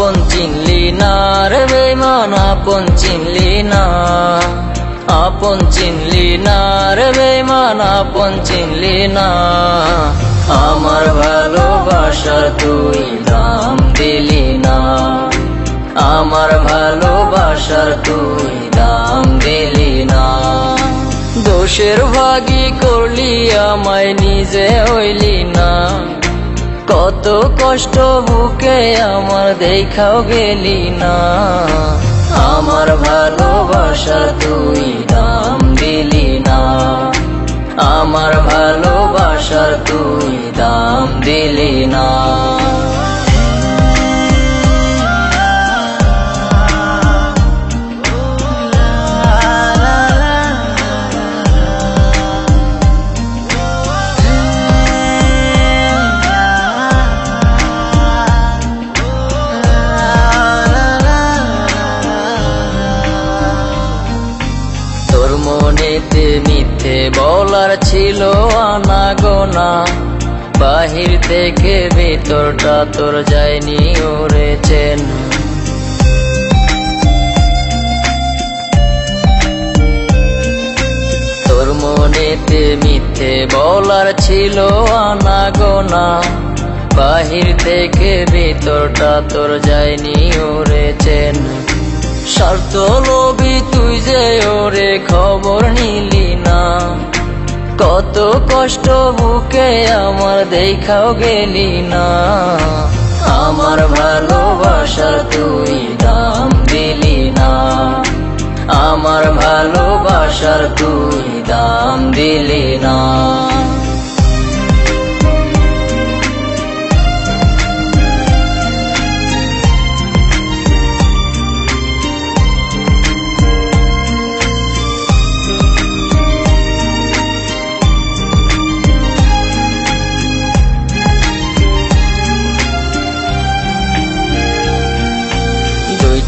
চিনলি না রে বেমান আপন চিনলি না। আপন চিনলি না রে বেমান আপন চিনলি না। আমার ভালোবাসার তুই দাম দিলি না। আমার ভালোবাসার তুই দাম দিলি না। দোষের ভাগি করলি, আমায় নিজে হইলি না। কত কষ্ট বুকে আমার দেখাও গেলি না। আমার ভালোবাসা তুই দাম দিলি না। আমার ভালোবাসার তুই দাম দিলি না। মনেতে মিথ্যে বলার ছিল আনা গোনা বাহির থেকে ভিতরটা তোর যায়নি ওরেছেন তোর মনেতে মিথ্যে বলার ছিল আনা গোনা বাহির থেকে ভিতরটা তোর যায়নি ওরেছেন স্বার্থ লোভি তুই যে ওরে খবর নিলি না। কত কষ্ট বুকে আমার দেখাও গেলি না। আমার ভালোবাসার তুই দাম দিলি না। আমার ভালোবাসার তুই দাম দিলি না।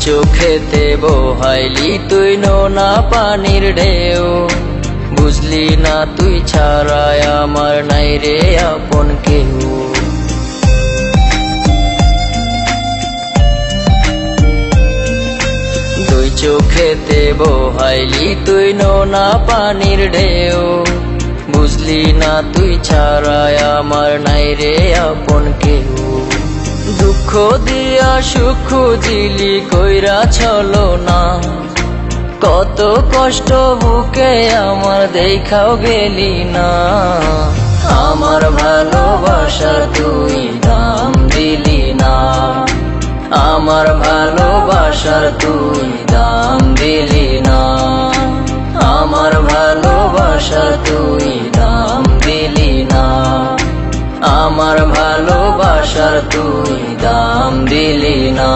চোখেতে বহাইলি তুই নোনা পানির ঢেউ। বুঝলি না তুই ছাড়ায় আমার নাই রে আপন কেউ। দুই চোখেতে বহাইলি তুই নোনা পানির ঢেউ। বুঝলি না তুই ছাড়ায় আমার নাই রে আপন কেউ। দুঃখ দিয়া সুখ দিলি কইরা চলো না। কত কষ্ট বুকে আমার দেখাও গেলি না। আমার ভালোবাসা তুই দাম দিলি না। আমার ভালোবাসার তুই দাম দিলি না। আমার ভালোবাসা তুই দাম দিলি না। আমার ভালোবাসার তুই দাম দিলি না